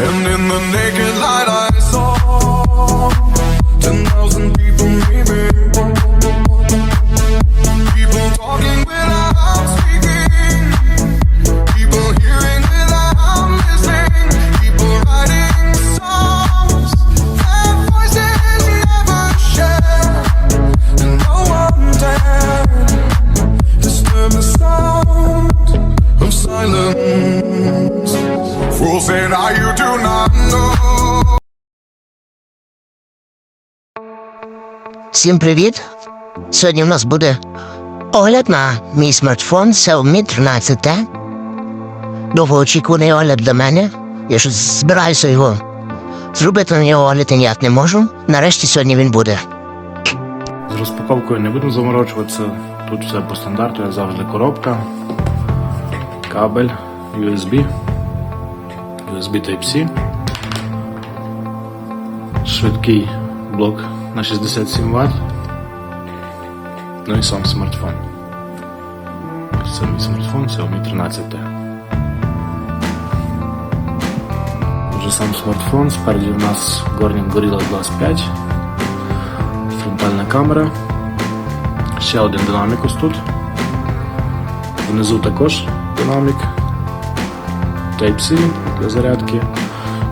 And in the naked light I saw 10,000 people Всім привіт! Сьогодні в нас буде огляд на мій смартфон Xiaomi 13T. Довгоочікуваний огляд для мене. Я щось збираюся його зробити на нього огляд ніяк не можу. Нарешті сьогодні він буде. З розпаковкою не будемо заморочуватися. Тут все по стандарту, як завжди, коробка, кабель, USB, USB Type-C, швидкий блок на 67 Вт, ну і сам смартфон. Це мій смартфон Xiaomi 13T. Вже сам смартфон, спереді у нас Corning Gorilla Glass 5 фронтальна камера. Ще один динамікус тут. Внизу також динамік. Type-C для зарядки,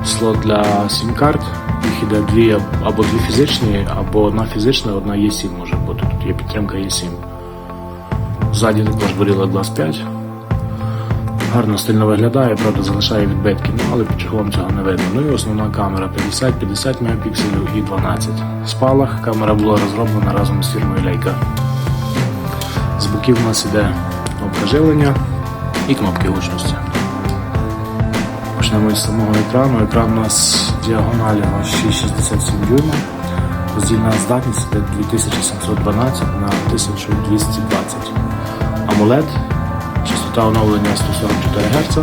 слот для сім-карт. Їх іде дві або дві фізичні, або одна фізична, одна Є7 може бути. Тут є підтримка Є7. Ззаді також Gorilla Glass 5. Гарно стильно виглядає, правда залишає відбитки, ну, але під чехлом цього не видно. Ну і основна камера 50-50 Мп і 12. Спалах камера була розроблена разом з фірмою Leica. З боків у нас іде кнопка і кнопки гучності. Почнемо з самого екрану. Екран у нас діагоналі на 6,67 дюйма. Роздільна здатність іде 2712 на 1220. AMOLED Частота оновлення 144 Гц.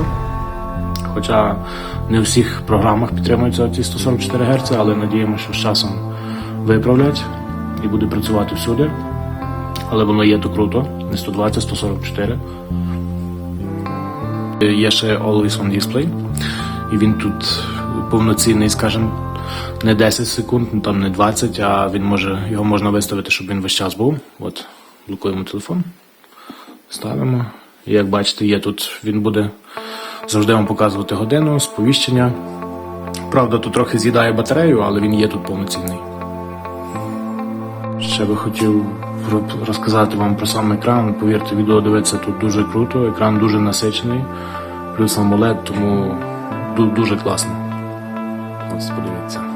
Хоча не у всіх програмах підтримуються ці 144 Гц, але надіємося, що з часом виправлять і буде працювати всюди. Але воно є то круто, не 120, 144. Є ще Always On Display. І він тут повноцінний, скажімо, не 10 секунд, ну, там не 20, а він може, його можна виставити, щоб він весь час був. От, блокуємо телефон. Ставимо. І як бачите, є тут, він буде завжди вам показувати годину, сповіщення. Правда, тут трохи з'їдає батарею, але він є тут повноцінний. Ще би хотів розказати вам про сам екран. Повірте, відео дивитися тут дуже круто, екран дуже насичений, плюс AMOLED, тому дуже класно. Ось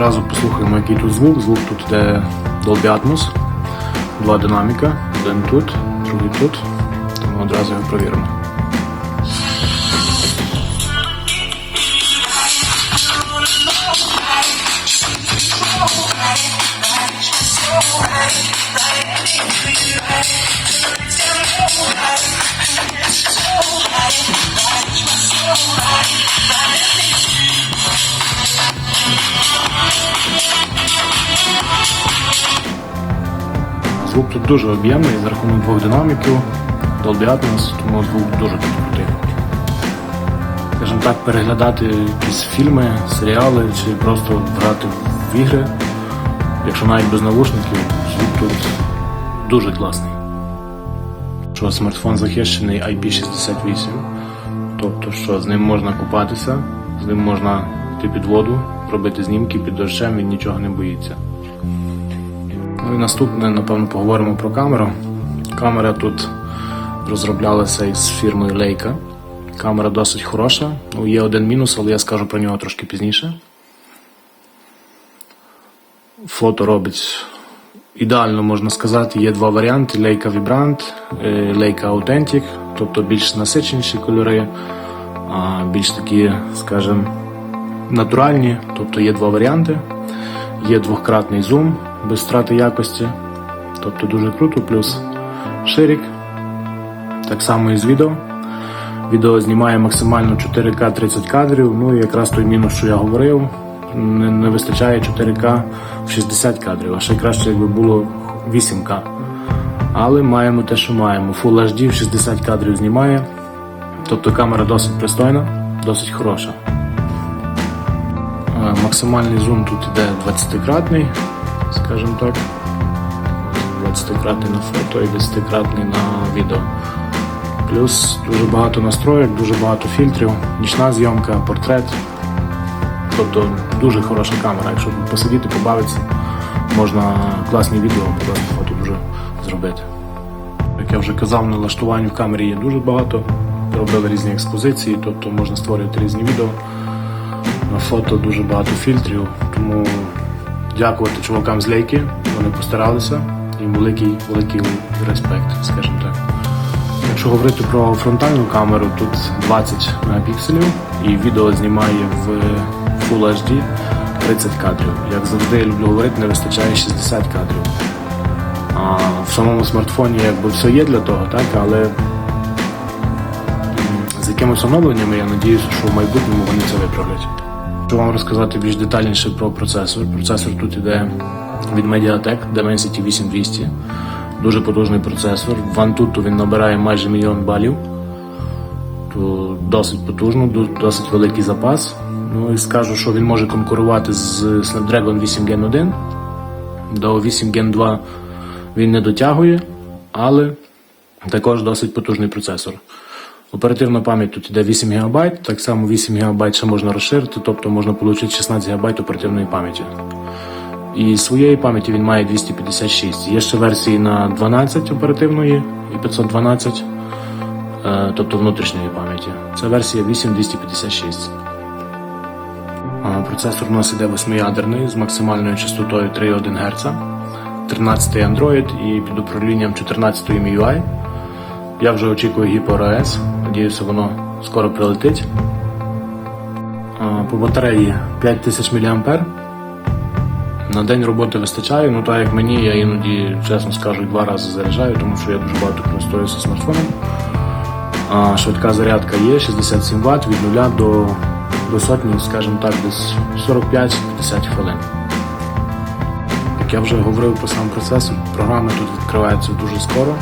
Одразу послухаємо, який тут звук. Звук тут йде Dolby Atmos, два динаміка, один тут, другий тут. Тому одразу його провіримо. Звук тут дуже об'ємний за рахунок двох динаміків, Dolby Atmos, тому звук дуже тут крутий. Скажімо так, переглядати якісь фільми, серіали чи просто грати в ігри, якщо навіть без навушників, звук тут дуже класний. Що смартфон захищений IP68, тобто що з ним можна купатися, з ним можна йти під воду, робити знімки під дощем, він нічого не боїться. Ну і наступне, напевно, поговоримо про камеру. Камера тут розроблялася із фірмою Leica. Камера досить хороша. Ну, є один мінус, але я скажу про нього трошки пізніше. Фото робить ідеально, можна сказати. Є два варіанти: Leica Vibrant, е, Leica Authentic, тобто більш насиченіші кольори, більш такі, скажімо, натуральні, тобто є два варіанти. Є двократний зум без втрати якості, тобто дуже круто, плюс ширик. Так само і з відео. Відео знімає максимально 4К 30 кадрів. Ну і якраз той мінус, що я говорив, не, не вистачає 4К в 60 кадрів, а ще краще, якби було 8К. Але маємо те, що маємо. Full HD в 60 кадрів знімає. Тобто камера досить пристойна, досить хороша. Е, Максимальний зум тут іде 20-кратний, скажімо так. 20-кратний на фото і 10-кратний на відео. Плюс дуже багато настроєк, дуже багато фільтрів, нічна зйомка, портрет. Тобто дуже хороша камера. Якщо посидіти, побавитися, можна класні відео, класні фото дуже зробити. Як я вже казав, налаштувань в камері є дуже багато. Робили різні експозиції, тобто можна створювати різні відео. На фото дуже багато фільтрів, тому дякувати чувакам з лейки, вони постаралися. Їм великий, великий респект, скажімо так. Якщо говорити про фронтальну камеру, тут 20 мегапікселів і відео знімає в Full HD 30 кадрів. Як завжди я люблю говорити, не вистачає 60 кадрів. А в самому смартфоні якби все є для того, так, але з якимись оновленнями я надіюся, що в майбутньому вони це виправлять. Хочу вам розказати більш детальніше про процесор. Процесор тут іде від Mediatek Dimensity 8200. Дуже потужний процесор. В Antutu він набирає майже мільйон балів. То досить потужно, досить великий запас. Ну і скажу, що він може конкурувати з Snapdragon 8 Gen 1. До 8 Gen 2 він не дотягує, але також досить потужний процесор. Оперативна пам'ять тут іде 8 ГБ, так само 8 ГБ ще можна розширити, тобто можна отримати 16 ГБ оперативної пам'яті. І своєї пам'яті він має 256. Є ще версії на 12 оперативної і 512, е, тобто внутрішньої пам'яті. Це версія 8256. А, Процесор у нас іде 8-ядерний з максимальною частотою 3,1 Гц, 13 Android і під управлінням 14 MIUI. Я вже очікую HyperOS, надіюся, воно скоро прилетить. По батареї 5000 мАh. На день роботи вистачає, ну так як мені, я іноді, чесно скажу, два рази заряджаю, тому що я дуже багато користуюся смартфоном. Швидка зарядка є 67 Вт від 0 до, до сотні, скажімо так, десь 45-50 хвилин. Як я вже говорив про сам процес, програми тут відкриваються дуже скоро.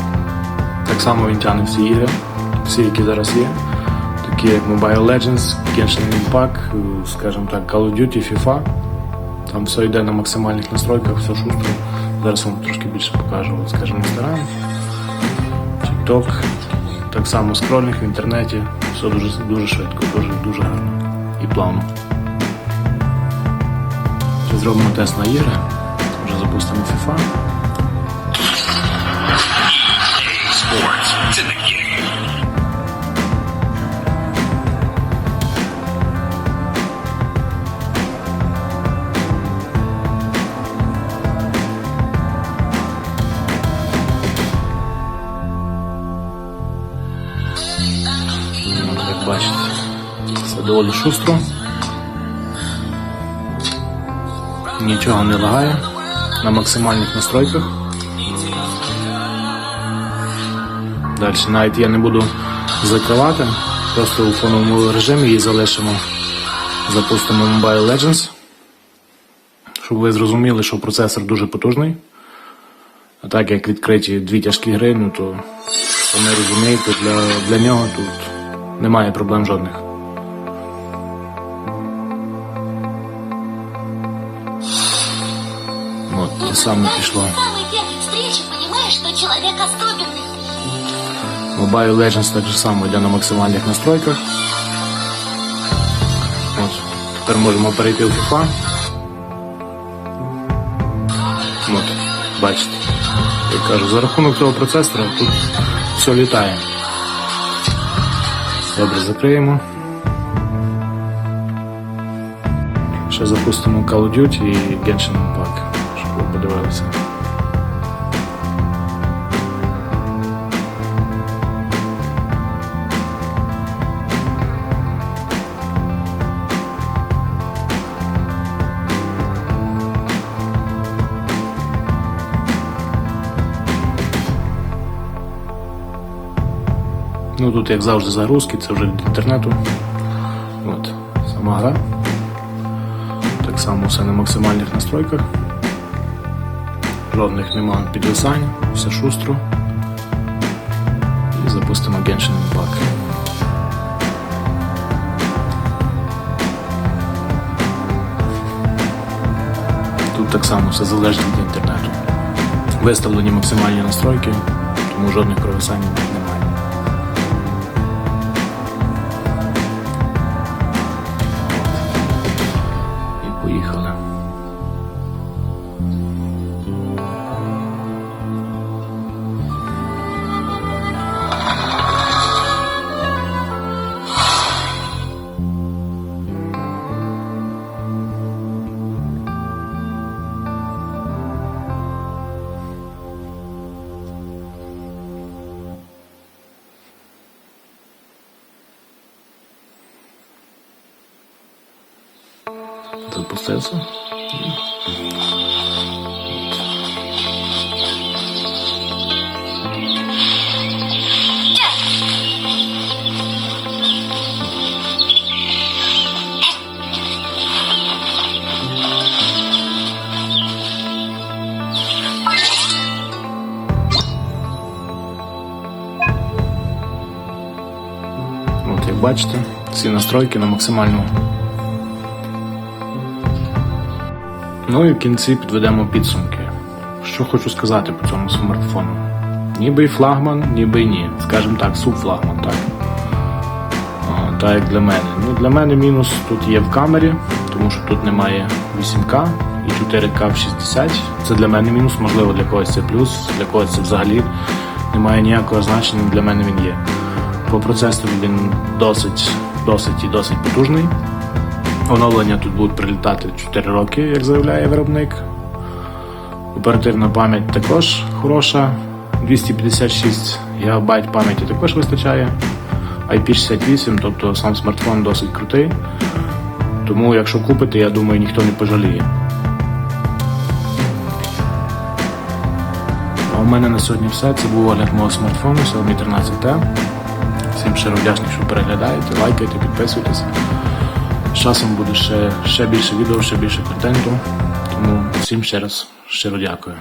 Так само він тягне всі ігри, всі, які зараз є, такі як Mobile Legends, Genshin Impact, е, скажімо так, Call of Duty, FIFA. Там все йде на максимальних настройках, все шустро. Зараз вам трошки більше покажу, скажімо, Instagram, TikTok, так само скролінг в інтернеті, все дуже, дуже швидко, дуже, дуже гарно і плавно. Зробимо тест на ігри, вже запустимо FIFA. Доволі шустро. Нічого не лагає на максимальних настройках. Далі навіть я не буду закривати, просто у фоновому режимі її залишимо. Запустимо Mobile Legends, щоб ви зрозуміли, що процесор дуже потужний. А так як відкриті дві тяжкі гри, ну то самі розумієте, для, для нього тут немає проблем жодних. Саме особенный. Mobile Legends так же само йде на максимальних настройках. От, тепер можемо перейти в FIFA. От, бачите. Я кажу, за рахунок цього процесора тут все літає. Добре, закриємо. Ще запустимо Call of Duty і Genshin Impact, подивилися. Ну Тут, як завжди, загрузки, це вже від інтернету. От, Сама гра. Так само все на максимальних настройках. Жодних нема підвисань, все шустро. І запустимо Genshin Impact. Тут так само все залежить від інтернету. Виставлені максимальні настройки, тому жодних провисань немає. Запустився. От бачите, всі настройки на максимальну. Ну і в кінці підведемо підсумки. Що хочу сказати по цьому смартфону. Ніби й флагман, ніби й ні. Скажімо так, субфлагман, так. А, так як для мене. Ну, для мене мінус тут є в камері, тому що тут немає 8К і 4К в 60. Це для мене мінус, можливо, для когось це плюс, для когось це взагалі немає ніякого значення, для мене він є. По процесору він досить, досить і досить потужний. Оновлення тут будуть прилітати 4 роки, як заявляє виробник. Оперативна пам'ять також хороша. 256 ГБ пам'яті також вистачає. IP68, тобто сам смартфон досить крутий. Тому якщо купите, я думаю, ніхто не пожаліє. А у мене на сьогодні все. Це був огляд мого смартфону Xiaomi 13T. Всім щиро вдячний, що переглядаєте, лайкайте, підписуйтесь. Часом буде ще, ще більше відео, ще більше контенту. Тому всім ще раз щиро дякую.